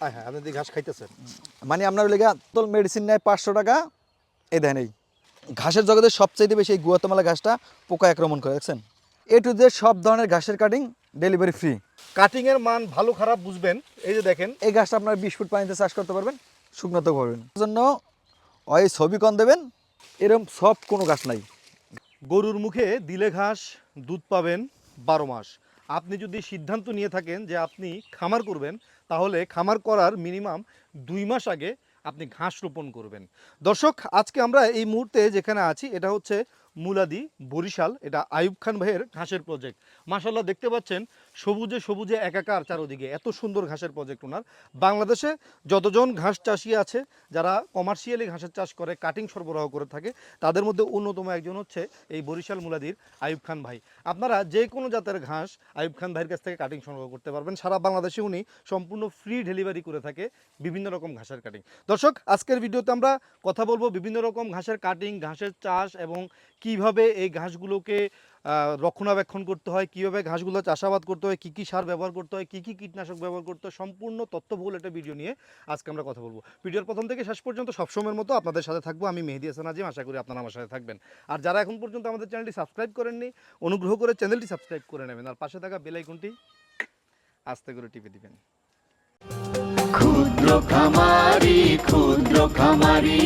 হ্যাঁ আপনি ঘাস খাইতেছেন। মানে আপনার লেগে তোল মেডিসিন নেয় পাঁচশো টাকা এই দেন এই ঘাসের জগতে সবচাইতে বেশি এই গুয়াতমালা ঘাসটা পোকা আক্রমণ করে দেখছেন? এ টু জেড সব ধরনের ঘাসের কাটিং ডেলিভারি ফ্রি কাটিং এর মান ভালো খারাপ বুঝবেন এই যে দেখেন। এই ঘাসটা আপনার বিশ ফুট পানিতে চাষ করতে পারবেন শুকনোতেও পারবেন এর জন্য ওই ছবি কম দেবেন এরকম সব কোনো গাছ নাই। গরুর মুখে দিলে ঘাস দুধ পাবেন বারো মাস। আপনি যদি সিদ্ধান্ত নিয়ে থাকেন যে আপনি খামার করবেন, তাহলে খামার করার মিনিমাম দুই মাস আগে আপনি ঘাস রোপণ করবেন। দর্শক, আজকে আমরা এই মুহূর্তে যেখানে আছি, এটা হচ্ছে মুলাদি বরিশাল, এটা আয়ুব খান ভাইয়ের ঘাসের প্রজেক্ট মাসাল্লাহ দেখতে পাচ্ছেন সবুজে সবুজে একাকার চারোদিকে। এত সুন্দর ঘাসের প্রজেক্ট ওনার। বাংলাদেশে যতজন ঘাস চাষি আছে, যারা কমার্শিয়ালি ঘাসের চাষ করে কাটিং সরবরাহ করে থাকে, তাদের মধ্যে অন্যতম একজন হচ্ছে এই বরিশাল মুলাদির আয়ুব খান ভাই। আপনারা যে কোনো জাতের ঘাস আয়ুব খান ভাইয়ের কাছ থেকে কাটিং সংগ্রহ করতে পারবেন। সারা বাংলাদেশে উনি সম্পূর্ণ ফ্রি ডেলিভারি করে থাকে বিভিন্ন রকম ঘাসের কাটিং দর্শক, আজকের ভিডিওতে আমরা কথা বলব বিভিন্ন রকম ঘাসের কাটিং ঘাসের চাষ এবং কীভাবে এই ঘাসগুলোকে রক্ষণাবেক্ষণ করতে হয়? কীভাবে ঘাসগুলো চাষাবাদ করতে হয়? কী কী সার ব্যবহার করতে হয়? কী কী কীটনাশক ব্যবহার করতে হয়? সম্পূর্ণ তথ্যবহুল একটা ভিডিও নিয়ে আজকে আমরা কথা বলব। ভিডিওর প্রথম থেকে শেষ পর্যন্ত সবসময়ের মতো আপনাদের সাথে থাকব। আমি মেহেদি হাসান আজিম। আশা করি আপনারা আমার সাথে থাকবেন। আর যারা এখন পর্যন্ত আমাদের চ্যানেলটি সাবস্ক্রাইব করেননি, অনুগ্রহ করে চ্যানেলটি সাবস্ক্রাইব করে নেবেন। আর পাশে থাকা বেল আইকনটি আস্তে করে টিপে দিবেন। খামারি ক্ষুদ্র খামারি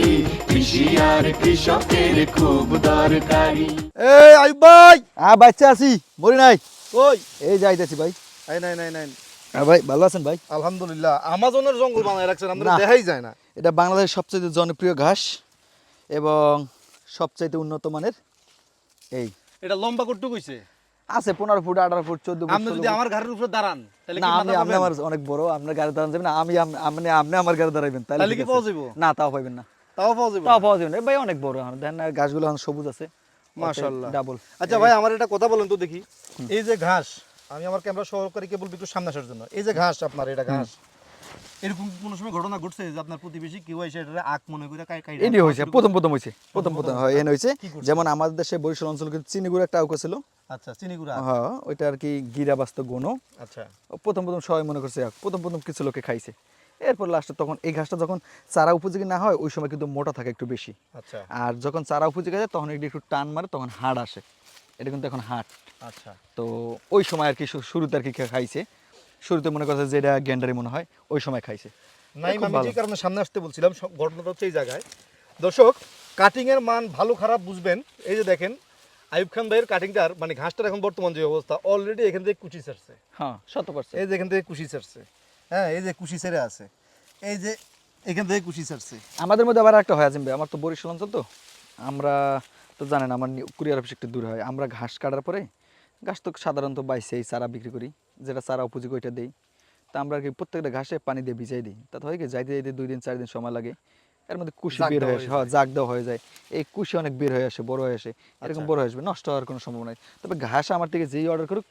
কৃষি আর কৃষকের খুব দরকারি। এই আয়ুব ভাই! হ্যাঁ বাচ্চা আছি মরি নাই। ওই এই যাইতেছি ভাই। এই নাই নাই নাই। হ্যাঁ ভাই ভালো আছেন ভাই? আলহামদুলিল্লাহ। আমাজনের জঙ্গল বানায় রাখছেন আমরা দেখাই যায় না। এটা বাংলাদেশের সবচেয়ে জনপ্রিয় ঘাস এবং সবচাইতে উন্নত মানের এই। এটা লম্বা করতে কইছে আছে পনেরো ফুট আঠারো ফুট চোদ্দ ফুট আপনি যদি আমার ঘরের উপরে দাঁড়ান না আমি আপনি আমার অনেক বড় আপনার গাড়ি দাঁড়ান যাবেন আমি আপনি আপনি আমার গাড়ি দাঁড়াবেন তাহলে কি পাওয়া যাব? না তাও পাইবেন না। তাও পাওয়া যাবে তাও পাওয়া যাবে না। ভাই অনেক বড় এখন দেখেন গাছগুলো এখন সবুজ আছে। মাশাআল্লাহ। ডাবল আচ্ছা ভাই আমার এটা কথা বলেন তো দেখি। এই যে ঘাস আমি আমার ক্যামেরা সহকারী কেবল একটু সামনে আসার জন্য। এই যে ঘাস আপনার এটা ঘাস। এরকম কোনো সময় ঘটনা ঘটছে যে আপনার প্রতিবেশী কেউ এসে এটা আখ মনে করে কাই কাই এটি হয়েছে প্রথম প্রথম হয়েছে প্রথম প্রথম হয় এনে হয়েছে। যেমন আমাদের দেশে বরিশাল অঞ্চল কিন্তু চিনিগুড়ো একটা আউকা ছিল। আচ্ছা চিনিগুড়া হ্যাঁ ওইটা আর কি গিরা বাস্ত গনো আচ্ছা। প্রথম প্রথম সবাই মনে করছে প্রথম প্রথম কিছু লোকে খাইছে। এরপর লাস্টে তখন এই ঘাসটা যখন চারা উপযোগী না হয় ওই সময় কিন্তু মোটা থাকে একটু বেশি। আচ্ছা। আর যখন চারা উপযোগী হয় তখন একটু টান মারে তখন হাড় আসে। এটা কিন্তু এখন হাট আচ্ছা। তো ওই সময় আর কি শুরুতে আর কি খাইছে। শুরুতে মনে করছে যে এটা গ্যান্ডারি মনে হয় ওই সময় খাইছে। নাই আমি যে কারণে সামনে আসতে বলছিলাম ঘটনাটা হচ্ছে এই জায়গায়। দর্শক কাটিং এর মান ভালো খারাপ বুঝবেন। এই যে দেখেন আইব খান ভাইয়ের কাটিংটার মানে ঘাসটার এখন বর্তমান যে অবস্থা অলরেডি এখান থেকে কুচি ছাড়ছে। হ্যাঁ শত পার্সেন্ট এই যে এখান থেকে কুশি ছাড়ছে। হ্যাঁ এই যে কুশি ছেড়ে আছে। এই যে এখান থেকে কুশি ছাড়ছে। আমাদের মধ্যে আবার একটা হয় আজিম ভাই আমার তো বরিশাল অঞ্চল তো। আমরা তো জানেন আমার কুরিয়ার অফিস একটু দূরে হয়। আমরা ঘাস কাটার পরে ঘাস তো সাধারণত বাইছে এই চারা বিক্রি করি যেটা চারা উপযোগী ওইটা দিই। তা আমরা আর কি প্রত্যেকটা ঘাসে পানি দিয়ে ভিজাই দিই। তাতে হয় কি যাইতে যাইতে দুই দিন চার দিন সময় লাগে। এর মধ্যে কুশি বের হয়ে হয়ে আসে হ্যাঁ জাগ দেওয়া হয়ে যায়। এই কুশি অনেক বের হয়ে আসে বড় হয়ে আসে। এরকম আচ্ছা। বড় হয়ে আসবে নষ্ট হওয়ার কোনো সম্ভাবনা নেই। তবে ঘাস আমার থেকে যেই অর্ডার করুক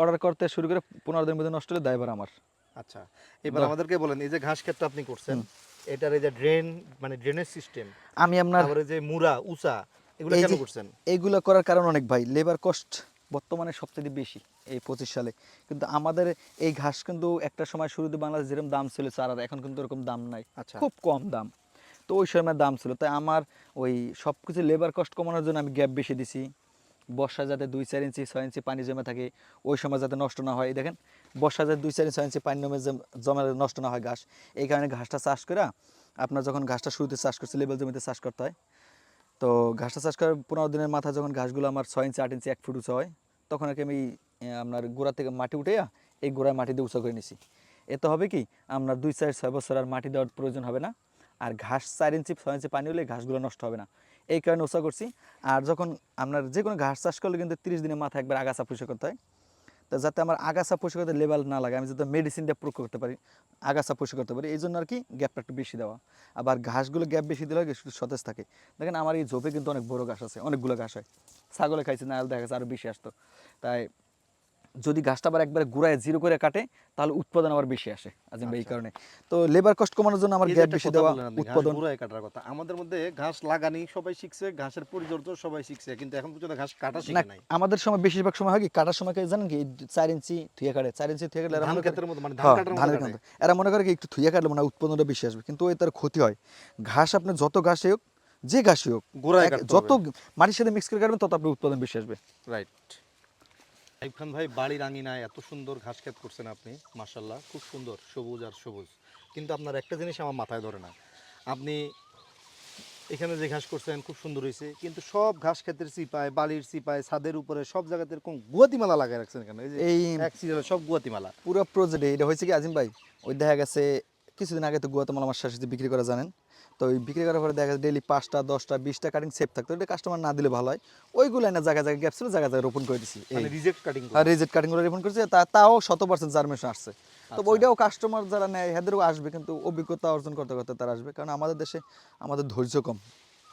অর্ডার করতে শুরু করে পনেরো দিনের মধ্যে নষ্ট হলে দায়বার আমার। আচ্ছা এবার। আমাদেরকে বলেন এই যে ঘাস ক্ষেতটা আপনি করছেন এটার এই যে ড্রেন মানে ড্রেনেজ সিস্টেম আমি আপনার যে মুরা উচা এগুলো কেন করছেন? এইগুলো করার কারণ অনেক ভাই লেবার কস্ট বর্তমানে সবচেয়ে বেশি এই পঁচিশ সালে। কিন্তু আমাদের এই ঘাস কিন্তু একটা সময় শুরুতে বাংলাদেশ যেরকম দাম ছিল চারার এখন কিন্তু এরকম দাম নাই। আচ্ছা। খুব কম দাম। তো ওই সময় দাম ছিল। তাই আমার ওই সব কিছু লেবার কস্ট কমানোর জন্য আমি গ্যাপ বেশি দিছি। বর্ষা যাতে দুই চার ইঞ্চি ছয় ইঞ্চি পানি জমে থাকে ওই সময় যাতে নষ্ট না হয়। দেখেন বর্ষা যাতে দুই চার ইঞ্চি ছয় ইঞ্চি পানি জমে জমে নষ্ট না হয় ঘাস। এই কারণে ঘাসটা চাষ করা আপনার যখন ঘাসটা শুরুতে চাষ করছে লেবেল জমিতে চাষ করতে হয় তো ঘাসটা চাষ করার পনেরো দিনের মাথায় যখন ঘাসগুলো আমার ছয় ইঞ্চি, আট ইঞ্চি, এক ফুট উঁচা হয়, তখন আর কি আমি আপনার গোড়া থেকে মাটি উঠে এই গোড়ায় মাটি দিয়ে উঁচা করে নিছি। এতে হবে কি, আপনার দুই, চার, ছয় বছর আর মাটি দেওয়ার প্রয়োজন হবে না। আর ঘাস চার ইঞ্চি, ছয় ইঞ্চি পানি হলে ঘাসগুলো নষ্ট হবে না। এই কারণে উঁচা করছি। আর যখন আপনার যে কোনো ঘাস চাষ করলে কিন্তু তিরিশ দিনের মাথায় একবার আগাছা পরিষ্কার করতে হয়। তো যাতে আমার আগাছা পরিষ্কার লেবাল না লাগে, আমি যাতে মেডিসিনটা প্রয়োগ করতে পারি, আগাছা পরিষ্কার করতে পারি এই জন্য আর কি গ্যাপটা একটু বেশি দেওয়া। আবার ঘাসগুলো গ্যাপ বেশি দিলে শুধু সতেজ থাকে। দেখেন আমার এই ঝোপে কিন্তু অনেক বড় ঘাস আছে, অনেকগুলো ঘাস হয়। ছাগলে খাইছে না দেখা গেছে আরও বেশি আসতো। তাই যদি ঘাসটা আবার একবারে গুড়ায় জিরো করে কাটে তাহলে উৎপাদন আবার বেশি আসে আজিম ভাই এই আচ্ছা। কারণে। তো লেবার কষ্ট কমানোর জন্য আমার গ্যাপ বেশি দেওয়া উৎপাদন। গুঁড়ায় কাটার কথা। আমাদের মধ্যে ঘাস লাগানি সবাই শিখছে ঘাসের পরিচর্যা সবাই শিখছে কিন্তু এখন পর্যন্ত ঘাস কাটা শিখে নাই। আমাদের সময় বেশিরভাগ সময় হয় কি কাটার সময় জানেন কি এই চার ইঞ্চি থুয়ে কাটে চার ইঞ্চি থুয়ে কাটলে ধান ক্ষেতের মতো মানে ধান হ্যাঁ, কাটার মতো। কাঁদা। এরা মনে করে কি একটু থুয়ে কাটলে মানে উৎপন্নটা বেশি আসবে কিন্তু ওই তার ক্ষতি হয়। ঘাস আপনি যত ঘাসে হোক যে ঘাসই হোক গোড়ায় যত মাটির সাথে মিক্স করে কাটবেন তত আপনার উৎপাদন বেশি আসবে। রাইট খান ভাই বাড়ির আঙিনায় এত সুন্দর ঘাস খেত করছেন আপনি মাশাল্লাহ খুব সুন্দর সবুজ আর সবুজ। কিন্তু আপনার একটা জিনিস আমার মাথায় ধরে না। আপনি এখানে যে ঘাস করছেন খুব সুন্দর হয়েছে কিন্তু সব ঘাস ক্ষেতের চিপায় বালির চিপায় ছাদের উপরে সব জায়গাতে এরকম গুয়াতিমালা লাগাই রাখছেন এখানে এই যে এই সব গুয়াতিমালা। পুরো প্রজেক্টে এটা হয়েছে কি আজিম ভাই? ওই দেখা গেছে কিছুদিন আগে তো গুয়াতেমালা আমার সাথে বিক্রি করা জানেন। তো ওই বিক্রি করার পরে দেখা গেছে ডেলি পাঁচটা দশটা বিশটা কাটিং সেভ থাকতো। এটা কাস্টমার না দিলে ভালো হয়। ওইগুলো না জায়গায় জায়গায় গ্যাপ ছিল জায়গায় জায়গায় রোপণ করে দিছি। রিজেক্ট কাটিং আর রিজেক্ট কাটিংগুলো রিপন করছে। তা তাও শত পার্সেন্ট জার্মেশন আসছে। তো আচ্ছা। ওইটাও কাস্টমার যারা নেয় এদেরও আসবে কিন্তু অভিজ্ঞতা অর্জন করতে করতে তারা আসবে। কারণ আমাদের দেশে আমাদের ধৈর্য কম।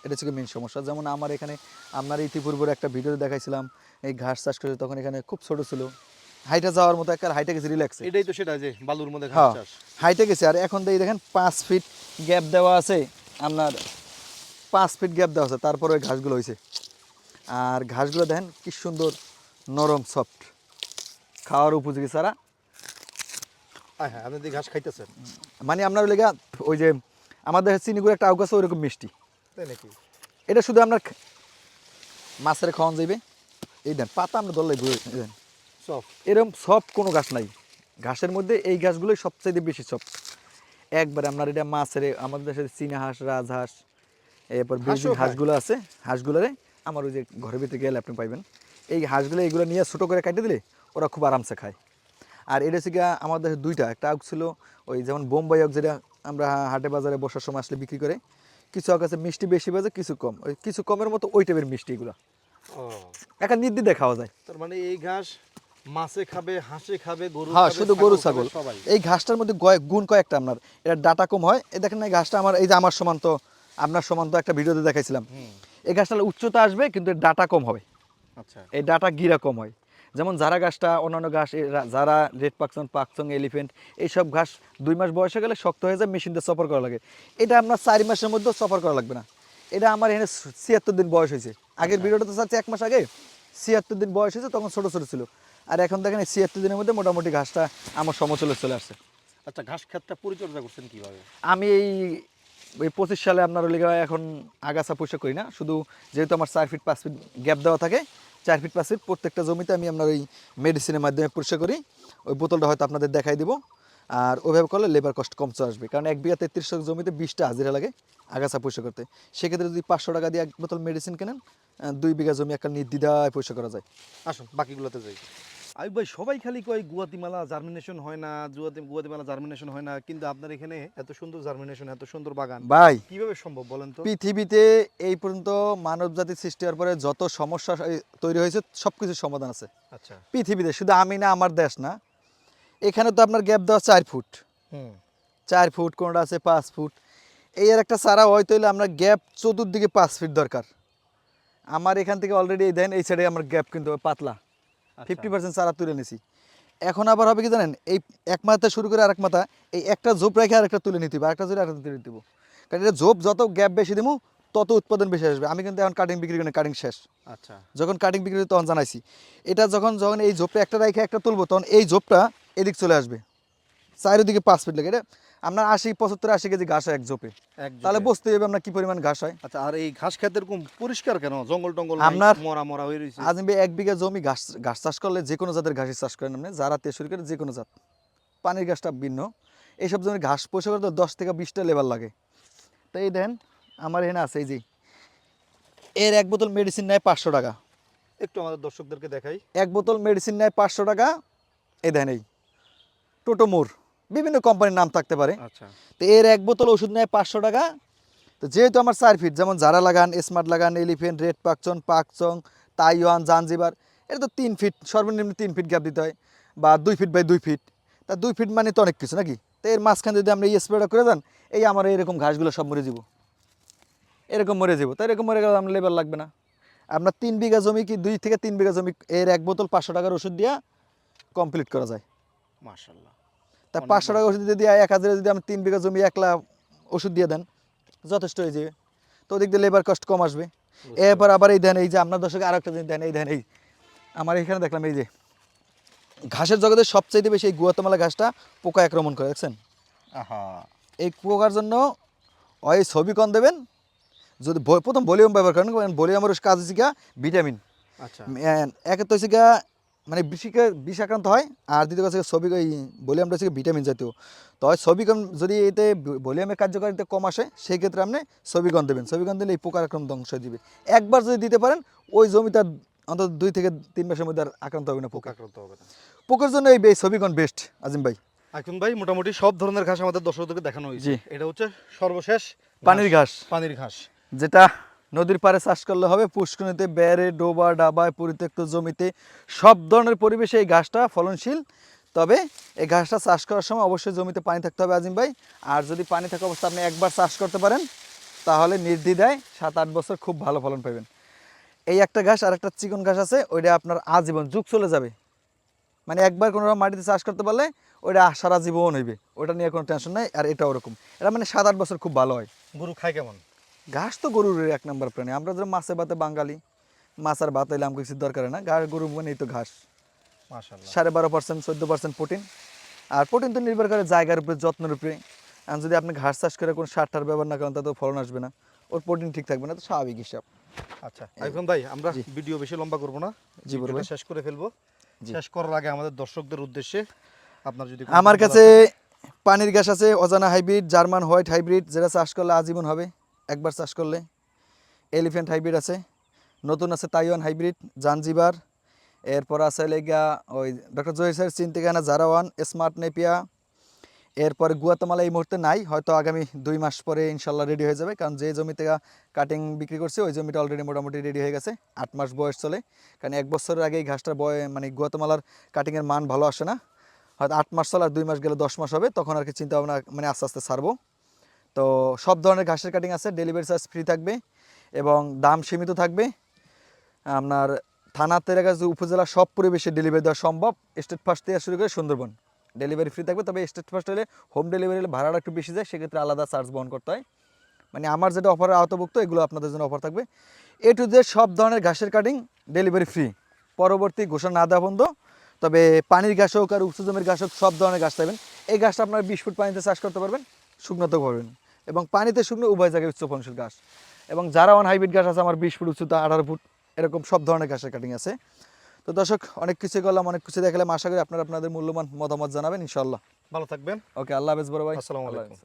এটা হচ্ছে মেন সমস্যা। যেমন আমার এখানে আপনার ইতিপূর্বের একটা ভিডিও দেখাইছিলাম এই ঘাস চাষ করে তখন এখানে খুব ছোট ছিল হাইটে যাওয়ার মতো একটা হাইটে গেছে রিল্যাক্সে এটাই তো সেটা যে বালুর মধ্যে ঘাস হ্যাঁ চাষ। হাইটে গেছে। আর এখন দেখি দেখেন পাঁচ ফিট গ্যাপ দেওয়া আছে আপনার পাঁচ ফিট গ্যাপ দেওয়া আছে তারপরে ওই ঘাসগুলো হয়েছে আর ঘাসগুলো দেখেন কি সুন্দর নরম সফট খাওয়ার উপযোগী ছাড়া হ্যাঁ আপনি ঘাস খাইতেছেন। মানে আপনার লেগা ওই যে আমাদের চিনিগুলো একটা আউক আছে ওইরকম মিষ্টি। তাই নাকি? এটা শুধু আপনার মাছের খাওয়ান যাইবে এই দেন পাতা আমরা দল ঘুরে দেন। এরকম সফট কোনো ঘাস নাই। ঘাসের মধ্যে এই ঘাসগুলোই সবচাইতে বেশি সফট একবারে আপনার এটা মাছের আমাদের দেশে চীনা হাঁস রাজহাঁস এরপর খায়? হাঁসগুলো আছে হাঁসগুলোরে আমার ওই যে ঘরের ভিতরে গেলে আপনি পাইবেন। এই হাঁসগুলো এগুলো নিয়ে ছোটো করে কাটে দিলে ওরা খুব আরামসে খায়। আর এটা হচ্ছে গিয়া আমাদের দেশে দুইটা একটা আউক ছিল ওই যেমন বোম্বাই আউক যেটা আমরা হাটে বাজারে বসার সময় আসলে বিক্রি করে কিছু আউক আছে মিষ্টি বেশি বাজে কিছু কম। ওই কিছু কমের মতো ওই টাইপের মিষ্টি এগুলো। ও। একটা নির্দিদে খাওয়া যায়। তার মানে এই ঘাস মাছে খাবে হাঁসে খাবে গরু হ্যাঁ শুধু গরু ছাগল। এই ঘাসটার মধ্যে গুণ কয়েকটা আপনার। এটা ডাটা কম হয়। এই দেখেন এই ঘাসটা আমার এই যে আমার সমান তো আপনার সমান তো একটা ভিডিওতে দেখাইছিলাম। এই গাছটার উচ্চতা আসবে কিন্তু ডাটা কম হবে। আচ্ছা। এই ডাটা গিরা কম হয়। যেমন যারা গাছটা অন্যান্য ঘাস যারা রেড পাকচন পাকচং এলিফেন্ট এইসব ঘাস দুই মাস বয়স হয়ে গেলে শক্ত হয়ে যায় মেশিন দিয়ে সফর করা লাগে। এটা আপনার চারি মাসের মধ্যে সফর করা লাগবে না। এটা আমার এখানে ছিয়াত্তর দিন বয়স হয়েছে। আগের ভিডিওটা তো চাচ্ছে এক মাস আগে ছিয়াত্তর দিন বয়স হয়েছে তখন ছোটো ছোটো ছিল। আর এখন দেখেন এই ছিয়াত্তর দিনের মধ্যে মোটামুটি ঘাসটা আমার সমচলে চলে আসছে। আচ্ছা ঘাস ক্ষেতটা পরিচর্যা করছেন কীভাবে? আমি এই ওই পঁচিশ সালে আপনার লিগা এখন আগাছা পয়সা করি না। শুধু যেহেতু আমার চার ফিট পাঁচ ফিট গ্যাপ দেওয়া থাকে চার ফিট পাঁচ ফিট প্রত্যেকটা জমিতে আমি আপনার ওই মেডিসিনের মাধ্যমে পরিষ্কার করি। ওই বোতলটা হয়তো আপনাদের দেখাই দিব। আর ওইভাবে করলে লেবার কস্ট কম চলে আসবে। কারণ এক বিঘা তেত্রিশ শতক জমিতে বিশটা হাজিরা লাগে আগাছা পরিষ্কার করতে। সেক্ষেত্রে যদি পাঁচশো টাকা দিয়ে এক বোতল মেডিসিন কেনেন দুই বিঘা জমি একটা নির্দ্বিধায় পরিষ্কার করা যায়। আসুন বাকিগুলোতে যাই। আই ভাই সবাই খালি কয় গুয়াতিমালা জার্মিনেশন হয় না জুয়াতি গুয়াতিমালা জার্মিনেশন হয় না কিন্তু আপনার এখানে এত সুন্দর জার্মিনেশন এত সুন্দর বাগান। ভাই কীভাবে সম্ভব বলেন তো? পৃথিবীতে এই পর্যন্ত মানব জাতির সৃষ্টি হওয়ার পরে যত সমস্যা তৈরি হয়েছে সব কিছুর সমাধান আছে। আচ্ছা। পৃথিবীতে শুধু আমি না আমার দেশ না এখানে তো আপনার গ্যাপ দেওয়া চার ফুট। হুম। চার ফুট কোনটা আছে? পাঁচ ফুট। এই আর একটা চারা হয়তো হলে আমরা গ্যাপ চতুর্দিকে পাঁচ ফিট দরকার। আমার এখান থেকে অলরেডি দেন এই সাইডে আমার গ্যাপ কিন্তু পাতলা। ফিফটি পার্সেন্ট চারা তুলে নিছি। এখন আবার হবে কি জানেন এই এক মাথা শুরু করে আরেক মাথা এই একটা ঝোপ রেখে আরেকটা তুলে নিতে হবে আরেকটা জোরে আরেকটা তুলে নিতে কারণ এটা ঝোপ যত গ্যাপ বেশি দিব তত উৎপাদন বেশি আসবে। আমি কিন্তু এখন কাটিং বিক্রি করি কাটিং শেষ। আচ্ছা। যখন কাটিং বিক্রি করি তখন জানাইছি। এটা যখন যখন এই ঝোপটা একটা রেখে একটা তুলবো তখন এই ঝোপটা এদিক চলে আসবে। চারিদিকে পাঁচ ফিট লাগে। এটা আপনার আশি পঁচাত্তর আশি কেজি ঘাস হয় এক জোপে তাহলে। বুঝতে হবে আপনার কি পরিমাণ ঘাস হয়। আচ্ছা আর এই ঘাস ক্ষেত এরকম পরিষ্কার কেন? জঙ্গল টঙ্গল আপনার- মরা মরা হয়ে রয়েছে। আজ এক বিঘা জমি ঘাস ঘাস চাষ করলে যে কোনো জাতের ঘাসের চাষ করেন আপনি যারা তে শুরু করে যে কোনো জাত। পানির ঘাসটা ভিন্ন। এইসব জমির ঘাস পয়সা করতে দশ থেকে বিশটা লেবার লাগে। তো এই দেন আমার এখানে আছে এই যে এর এক বোতল মেডিসিন নেয় পাঁচশো টাকা। একটু আমাদের দর্শকদেরকে দেখাই। এক বোতল মেডিসিন নেয় পাঁচশো টাকা। এই দেন এই টোটো টোটোমোর বিভিন্ন কোম্পানির নাম থাকতে পারে। আচ্ছা। তো এর এক বোতল ওষুধ নেয় পাঁচশো টাকা। তো যেহেতু আমার চার ফিট যেমন জারা লাগান স্মার্ট লাগান elephant red Pakchong Pakchong Taiwan Zanzibar এটা তো তিন ফিট সর্বনিম্ন তিন ফিট গ্যাপ দিতে হয় বা দুই ফিট বাই দুই ফিট। তা দুই ফিট মানে তো অনেক কিছু নাকি? তো এর মাঝখানে যদি আমরা এই স্প্রেটা করে দেন এই আমার এরকম ঘাসগুলো সব মরে যাব। এরকম মরে যাব। তো এরকম মরে গেলে আমার লেবার লাগবে না। আপনার তিন বিঘা জমি কি দুই থেকে তিন বিঘা জমি এর এক বোতল পাঁচশো টাকার ওষুধ দিয়া কমপ্লিট করা যায়। মাশাল্লাহ তা পাঁচশো টাকা ওষুধ দিয়ে দিয়ে এক হাজারে যদি আমি তিন বিঘা জমি একলা ওষুধ দিয়ে দেন যথেষ্ট হয়ে যাবে তো ওদিক দিয়ে লেবার কষ্ট কম আসবে। এরপর আবার এই দেন এই যে আপনার দর্শক আর একটা জিনিস দেন এই দেন এই। আমার এখানে দেখলাম এই যে ঘাসের জগতে সবচাইতে বেশি এই গুয়াতমালা ঘাসটা পোকা আক্রমণ করে দেখছেন? এই পোকার জন্য ওই ছবি কম দেবেন যদি প্রথম ভলিউম ব্যবহার করেন ভলিউমের কাজ হচ্ছে ভিটামিন। আচ্ছা। একে তো হচ্ছে মানে বিষিকে বিষ আক্রান্ত হয়। আর দ্বিতীয় কথা ছবি ওই ভলিউমটা হচ্ছে ভিটামিন জাতীয়। তো হয় যদি এতে ভলিউমের কার্যকারিতা কম আসে সেই ক্ষেত্রে আপনি ছবিগণ দেবেন। ছবিগণ দিলে এই পোকার আক্রমণ ধ্বংস দিবে। একবার যদি দিতে পারেন ওই জমিটা অন্তত দুই থেকে তিন মাসের মধ্যে আর আক্রান্ত হবে না পোকা। আক্রান্ত হবে না। পোকার জন্য এই এই ছবিগণ বেস্ট আজিম ভাই। এখন ভাই মোটামুটি সব ধরনের ঘাস আমাদের দর্শকদেরকে দেখানো হয়েছে। এটা হচ্ছে সর্বশেষ পানির ঘাস। পানির ঘাস। যেটা নদীর পাড়ে চাষ করলে হবে পুষ্করিণীতে বেড়ে, ডোবা, ডাবায় পরিত্যক্ত জমিতে। সব ধরনের পরিবেশে এই ঘাসটা ফলনশীল। তবে এই ঘাসটা চাষ করার সময় অবশ্যই জমিতে পানি থাকতে হবে আজিম ভাই। আর যদি পানি থাকা অবস্থা আপনি একবার চাষ করতে পারেন। তাহলে নির্দ্বিধায় সাত আট বছর খুব ভালো ফলন পাবেন। এই একটা ঘাস আর একটা চিকন ঘাস আছে, ওইটা আপনার আজীবন যুগ চলে যাবে। মানে একবার কোনো মাটিতে চাষ করতে পারলে ওইটা সারা জীবন হইবে। ওটা নিয়ে কোনো টেনশন নাই, আর এটা ওরকম। এটা মানে সাত আট বছর খুব ভালো হয়। গরু খায় কেমন? ঘাস তো গরুর এক নম্বর প্রাণী। আমরা যে মাছে ভাতে বাঙালি মাছ আর ভাত হইলে কিছু দরকার না। ঘাস গরু মানেই তো ঘাস। সাড়ে বারো পার্সেন্ট চোদ্দ পার্সেন্ট প্রোটিন। আর প্রোটিন তো নির্ভর করে জায়গার উপরে যত্নের উপরে। আর যদি আপনি ঘাস চাষ করে কোনো সার টার ব্যবহার না করেন তাতে ফলন আসবে না। ওর প্রোটিন ঠিক থাকবে না তো স্বাভাবিক হিসাব। আচ্ছা আইফোন ভাই আমরা ভিডিও বেশি লম্বা করব না। জি, বড় ভিডিওটা ভাই। শেষ করে ফেলব। শেষ করার আগে আমাদের দর্শকদের উদ্দেশ্যে আপনার যদি আমার কাছে পানির ঘাস আছে অজানা হাইব্রিড জার্মান হোয়াইট হাইব্রিড যেটা চাষ করলে আজীবন হবে। একবার চাষ করলে এলিফ্যান্ট হাইব্রিড আছে, নতুন আছে তাইওয়ান হাইব্রিড জানজিবার এরপর আছে লেগা ওই ডক্টর জহির চিন্তিকানা জারাওয়ান, স্মার্ট নেপিয়া, এরপরে গুয়াতামালা এই মুহূর্তে নাই, হয়তো আগামী দুই মাস পরে ইনশাল্লাহ রেডি হয়ে যাবে, কারণ যে জমিতে কাটিং বিক্রি করছে, ওই জমিটা অলরেডি মোটামুটি রেডি হয়ে গেছে, আট মাস বয়স চলে, কারণ এক বছরের আগে এই ঘাসটার বয় মানে গুয়াতামালার কাটিংয়ের মান ভালো আসে না, হয়তো আট মাস চলে আর দুই মাস গেলে দশ মাস হবে, তখন আর কি চিন্তা ভাবনা মানে আস্তে আস্তে ছাড়বো। তো সব ধরনের ঘাসের কাটিং আছে ডেলিভারি চার্জ ফ্রি থাকবে এবং দাম সীমিত থাকবে। আপনার থানা তেরাগাজ উপজেলা সব পরিবেশে ডেলিভারি দেওয়া সম্ভব। স্টেট ফার্স্ট থেকে শুরু করে সুন্দরবন। ডেলিভারি ফ্রি থাকবে, তবে স্টেট ফার্স্ট হলে হোম ডেলিভারি হলে ভাড়াটা একটু বেশি যায়, সেক্ষেত্রে আলাদা চার্জ বহন করতে হয়। মানে আমার যেটা অফারের আওতাভুক্ত, এগুলো আপনাদের জন্য অফার থাকবে। এ টু জেড সব ধরনের ঘাসের কাটিং ডেলিভারি ফ্রি পরবর্তী ঘোষণা না দেওয়া বন্ধ, তবে পানির ঘাস হোক আর উচ্চ জমির ঘাস হোক, সব ধরনের ঘাস পাবেন। এই ঘাসটা আপনারা বিশ ফুট পানিতে চাষ করতে পারবেন শুকনোতেও পারবেন এবং পানিতে শুকনো উভয় জায়গায় উচ্চ ফলনশীল ঘাস। এবং যারা ওয়ান হাইব্রিড গাছ আছে আমার বিশ ফুট উচ্চতা আঠারো ফুট এরকম সব ধরনের ঘাসের কাটিং আছে। তো দর্শক অনেক কিছু করলাম অনেক কিছু দেখালাম। আশা করি আপনারা আপনাদের মূল্যবান মতামত জানাবেন ইনশাল্লাহ ভালো থাকবেন। ওকে আল্লাহ হাফেজ বড় ভাই। আসসালামু আলাইকুম।